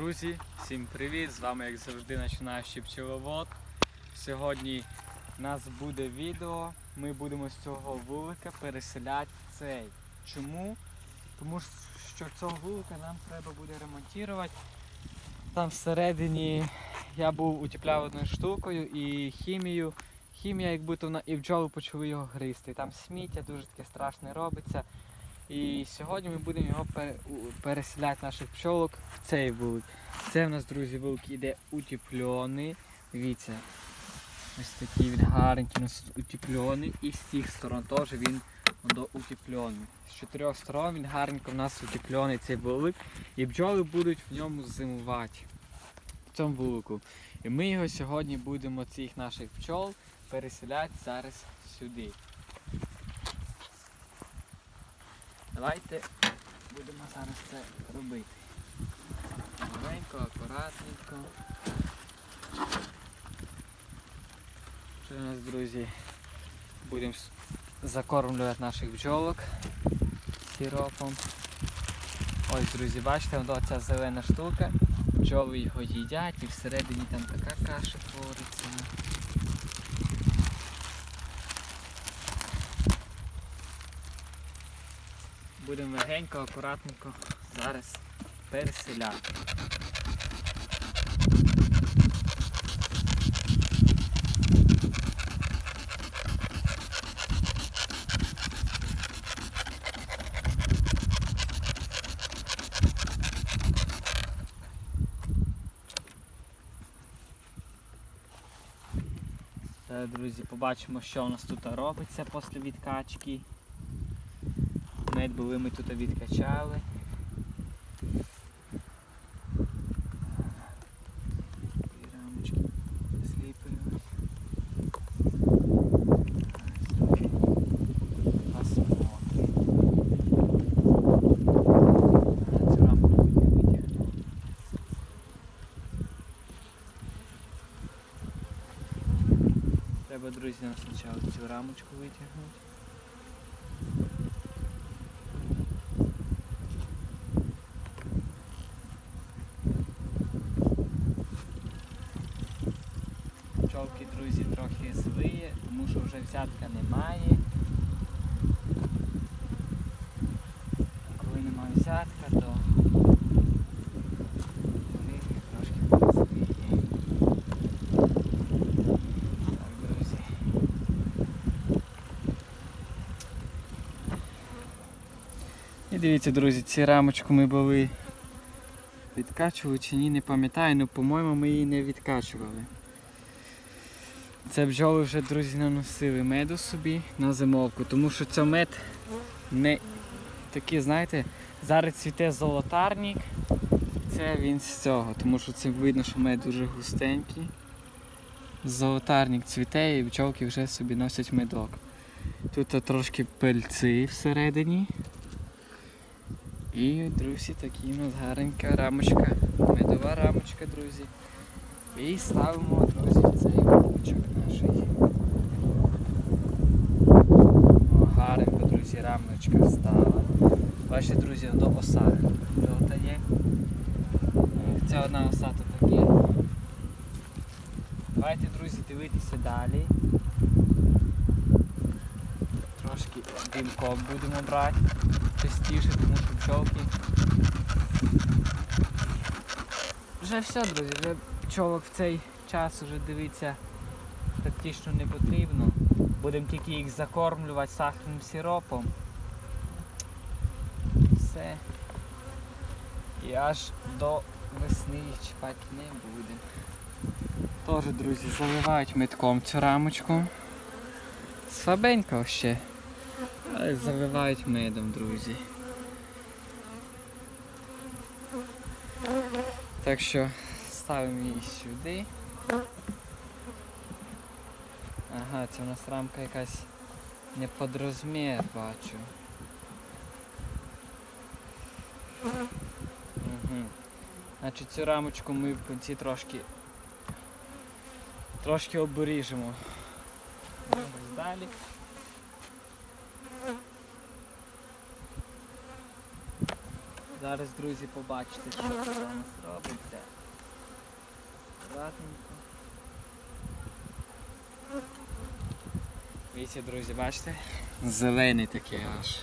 Друзі, всім привіт! З вами як завжди починаючий пчеловод. Сьогодні у нас буде відео. Ми будемо з цього вулика переселяти цей. Чому? Тому що цього вулика нам треба буде ремонтувати. Там всередині я був утепляв одною штукою і хімію. Хімія, як будто вона і бджоли почали його гризти. Там сміття дуже таке страшне робиться. І сьогодні ми будемо його переселяти наших пчолок в цей вулик. Це в нас, друзі, вулик іде утеплений. Дивіться, ось такий він гарненький у нас утеплений. І з цих сторон теж він до утеплений. З чотирьох сторон він гарненько в нас утеплений цей вулик. І бджоли будуть в ньому зимувати. В цьому вулику. І ми його сьогодні будемо цих наших пчол переселяти зараз сюди. Давайте будемо зараз це робити. Маленько, акуратненько. Що у нас, друзі? Будемо закормлювати наших бджолок сиропом. Ось, друзі, бачите, от ця зелена штука. Бджоли його їдять і всередині там така каша твориться. Будемо легенько, акуратненько зараз переселяти. Друзі, побачимо, що у нас тут робиться після відкачки. Мед були ми тут відкачали. Треба, друзі, спочатку цю рамочку витягнути. Пчолки, друзі, трохи злиє, тому що вже взятка немає. Коли немає взятка, то вони трошки злиє. Так, друзі. І дивіться, друзі, ці рамочку ми були відкачували чи ні, не пам'ятаю, але по-моєму ми її не відкачували. Це бджоли вже, друзі, наносили меду собі на зимовку, тому що це мед не такий, знаєте, зараз цвіте золотарник, це він з цього, тому що це видно, що мед дуже густенький. Золотарник цвіте і бджолки вже собі носять медок. Тут трошки пильці всередині. І, друзі, такі у нас гарненька рамочка, медова рамочка, друзі. І ставимо, друзі, в кубочок наш. О, друзі, рамочка стала. Бачите, друзі, до оса тут є. Ця одна оса тут є. Давайте, друзі, дивитися далі. Трошки димком будемо брати частіше, тому що пчолки. Вже все, друзі, вже пчолок в цей час вже дивиться практично не потрібно. Будемо тільки їх закормлювати сахарним сиропом. Все. І аж до весни їх чіпати не будемо. Теж, друзі, заливають метком цю рамочку. Слабенько ще. Але заливають медом, друзі. Так що ставимо її сюди. Ага, це у нас рамка якась не під розмір, бачу. Угу. Значить цю рамочку ми в кінці трошки трошки оберіжемо. Далі. Зараз, друзі, побачите, що це у нас робиться. акуратненько. Дивіться, друзі, бачите? Зелений такий аж.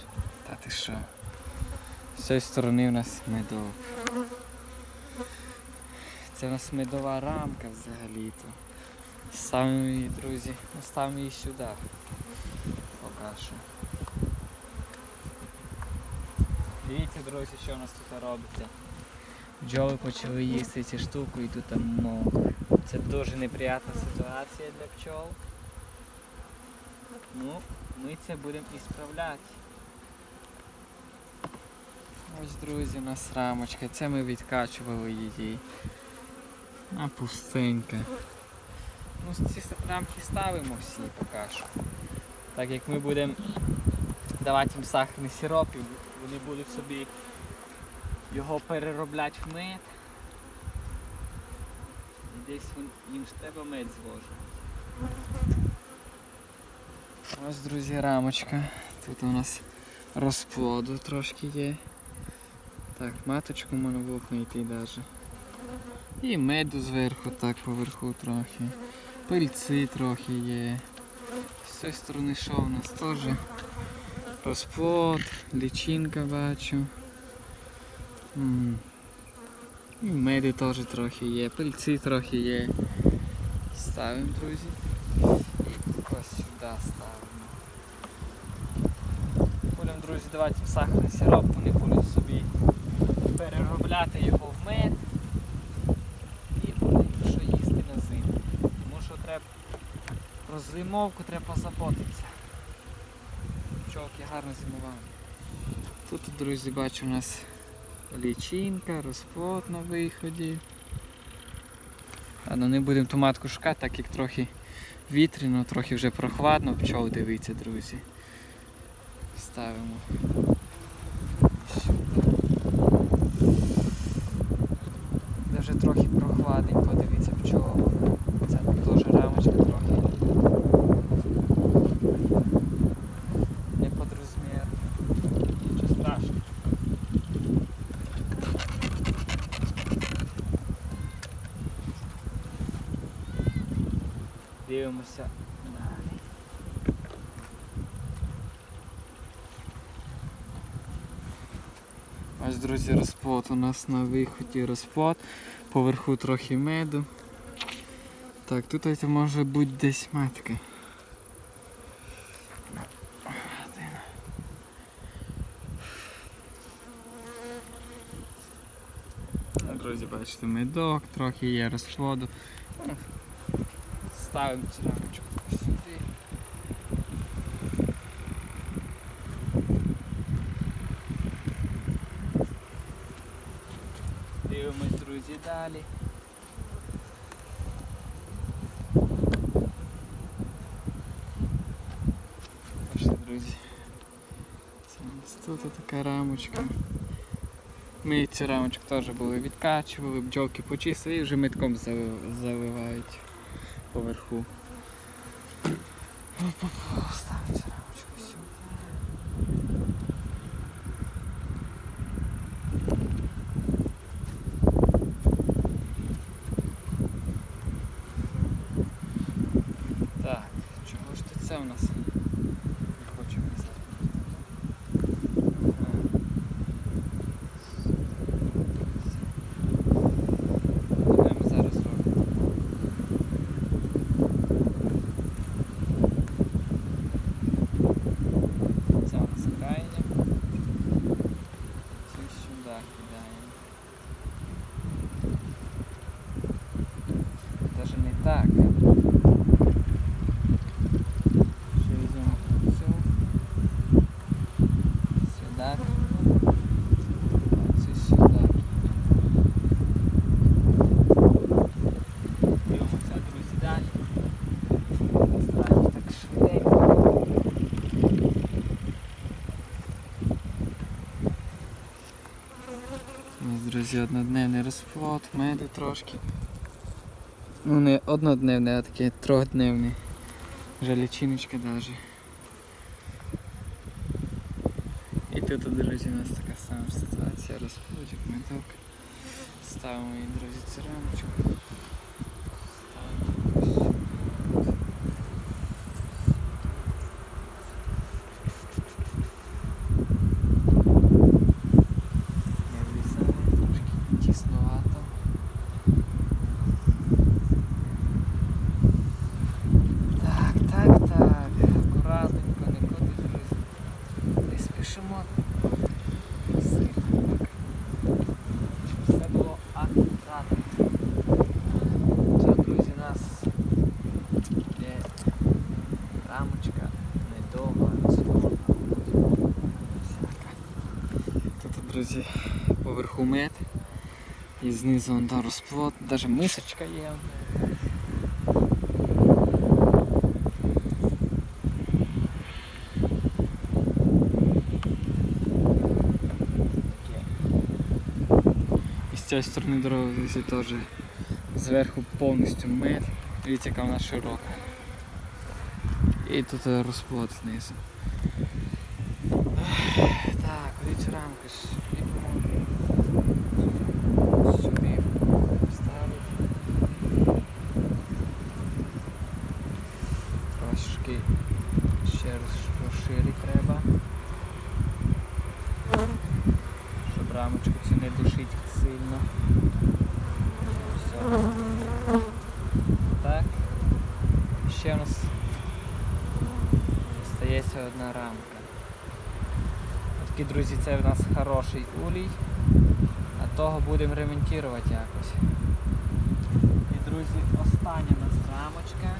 Та ти що? З цієї сторони у нас медок. Це у нас медова рамка взагалі-то. Ставимо її, друзі, ставимо її сюди. Поки що. Дивіться, друзі, що у нас тут робиться. Бджоли почали їсти цю штуку і тут там мокро. Це дуже неприятна ситуація для пчол. Ну, ми це будемо ісправляти. Ось, друзі, у нас рамочка. Це ми відкачували її. А пустенька. Ну, ці рамки ставимо всі поки що. Так як ми будемо давати їм сахарний сироп, і вони будуть собі його переробляти в мед. І десь їм з тебе мед зложить. Ось, друзі, рамочка. Тут у нас розплоду трошки є. Так, маточку можна було знайти навіть. І меду зверху, так поверху трохи. Пильці трохи є. З цієї сторони що у нас теж розплод, лічинка бачу. І меди теж трохи є, пильці трохи є. Ставимо, друзі. Сюди ставимо. Будемо, друзі, давати їм сахарний сироп, вони будуть собі переробляти його в мед. І буде їм що їсти на зиму. Тому що треба про зимовку треба позаботитися. Пчолки гарно зимували. Тут, друзі, бачу у нас лічинка, розплод на виході. Ну не будемо ту матку шукати, так як трохи вітряно, трохи вже прохладно, пчол дивіться, друзі. Ставимо. Сюди. Де вже трохи прохладненько, дивіться пчол. Це теж рамочка трохи. Не під розмір. Нічого страшного. Дивимося. Ось, друзі, розплод у нас на виході розплод. Поверху трохи меду. Так, тут може бути десь матка. Друзі, бачите, медок, трохи є розплоду. Ставимо цю рамочку сюди. Дивимось, друзі, далі. Це тут така рамочка. Ми цю рамочку теж були відкачували, бджолки почистили і вже залив- заливають поверху. Оп-оп, Ставимо цю рамочку сюди. Так, чого ж ти це у нас? Не хочу казати. Що ми зараз робимо? Це у нас крайня. Цю сюди кидаємо. Даже не так. Ще візьмемо цю. Сюди. А цю сюди. Дивимося, друзі, далі. Стараємось так швиденько. Ось, друзі, однодневний розплод, меду трошки. Ну не однодневний, а таке трьохдневне. Вже лічиночка навіть. І тут, друзі, у нас така сама ситуація, розплодик, меток. Ставимо її, друзі, цю рамочку. зверху мед. І знизу вон там розплод, навіть мисочка є. Таке. І з цієї сторони дороги друзі, теж зверху повністю мед. Дивіться, яка вона широка. І тут е, розплод знизу. Так, дивіться рамки ж. Остається одна рамка. Такі, друзі, це в нас хороший улій, а того будемо ремонтувати якось. І, друзі, остання у нас рамочка.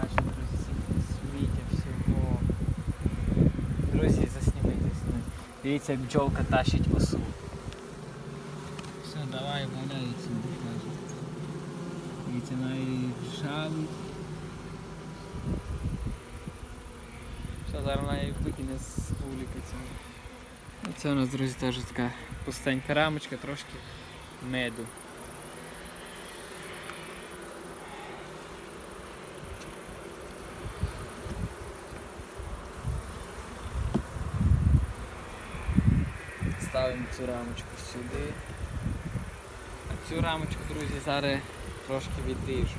Бачите, друзі, скільки всього. Друзі, заснімайте сюди. Дивіться, як бджолка тащить осу. Все, давай валяється. Дивіться, навіть жалить. Що зараз вона її викине з цього. Ну, Це у нас, друзі, теж така пустенька рамочка, трошки меду. Ставимо цю рамочку сюди. А цю рамочку, друзі, зараз трошки відріжу.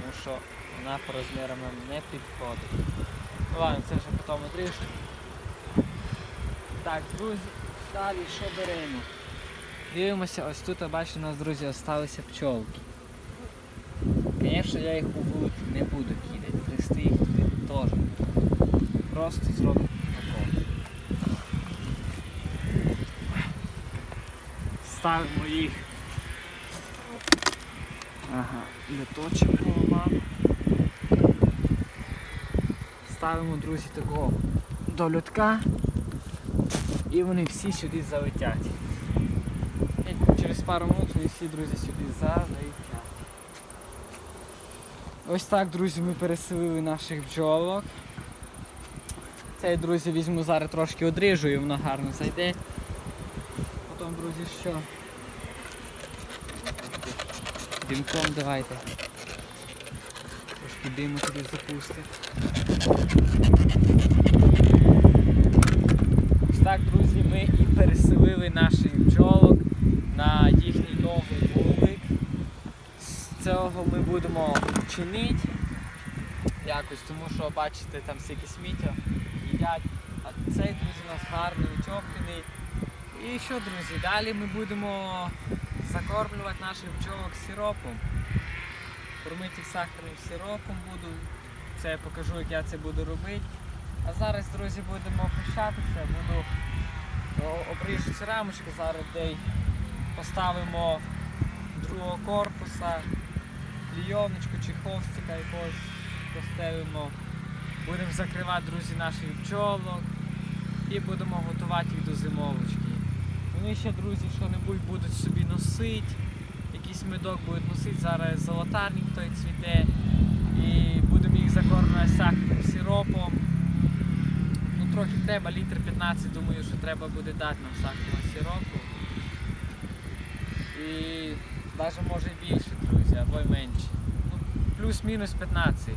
Тому що вона по розмірам нам не підходить. Ладно, це вже потім відріжу. Так, друзі, далі що беремо? Дивимося, ось тут, бачите, у нас, друзі, залишилися пчолки. Звісно, я їх у вулик не буду кидати, хрести їх туди теж. Просто зробимо такого. Ставимо їх. Ага, літочок поламав. Ставимо, друзі, такого до льотка і вони всі сюди залетять. І через пару минут вони всі, друзі, сюди залетять. Ось так, друзі, ми переселили наших бджолок. Цей, друзі, візьму зараз трошки одріжу і воно гарно зайде. Потім, друзі, що? Дімком давайте. Трошки диму туди запустити. Ось так, друзі, ми і переселили наших бджолок на їхній новий вулик. З цього ми будемо чинити якось, тому що бачите, там стільки сміття їдять. А цей, друзі, у нас гарний, утеплений. І що, друзі, далі ми будемо закормлювати наших бджолок сиропом. Кормити сахарним сиропом буду. Це я покажу, як я це буду робити. А зараз, друзі, будемо прощатися. Буду обріжу рамочку, зараз де поставимо другого корпуса, клійоночку чи ховстика якогось поставимо. Будемо закривати, друзі, наших бджолок і будемо готувати їх до зимовочки. Вони ще, друзі, що-небудь будуть собі носити, якийсь медок будуть носити, зараз золотарник той цвіте. І будемо їх закормлювати сахарним сиропом. Ну трохи треба, літр 15, думаю, що треба буде дати нам сахарного сиропу. І навіть може більше, друзі, або й менше. Ну, плюс-мінус 15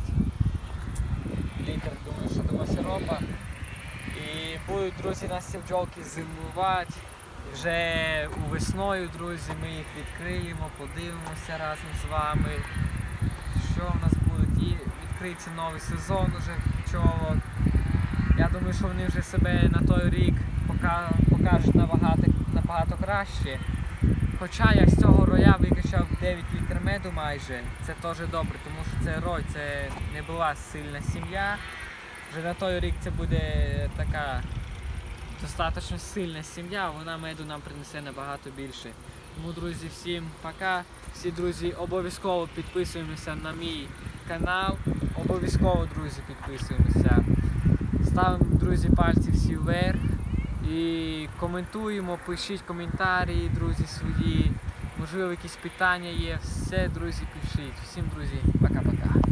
літр, думаю, що того сиропа. І будуть, друзі, нас ці бджолки зимувати. Вже у весною, друзі, ми їх відкриємо, подивимося разом з вами, що в нас буде. І відкриється новий сезон уже пчолок. Я думаю, що вони вже себе на той рік покажуть набагато, набагато краще. Хоча я з цього роя викачав 9 літр меду майже, це теж добре, тому що це рой, це не була сильна сім'я. Вже на той рік це буде така достатньо сильна сім'я, вона меду нам принесе набагато більше. Тому, друзі, всім пока. Всі друзі, обов'язково підписуємося на мій канал. Обов'язково, друзі, підписуємося. Ставимо, друзі, пальці всі вверх. І коментуємо, пишіть коментарі, друзі, свої. Можливо, якісь питання є. Все, друзі, пишіть. Всім, друзі, пока-пока.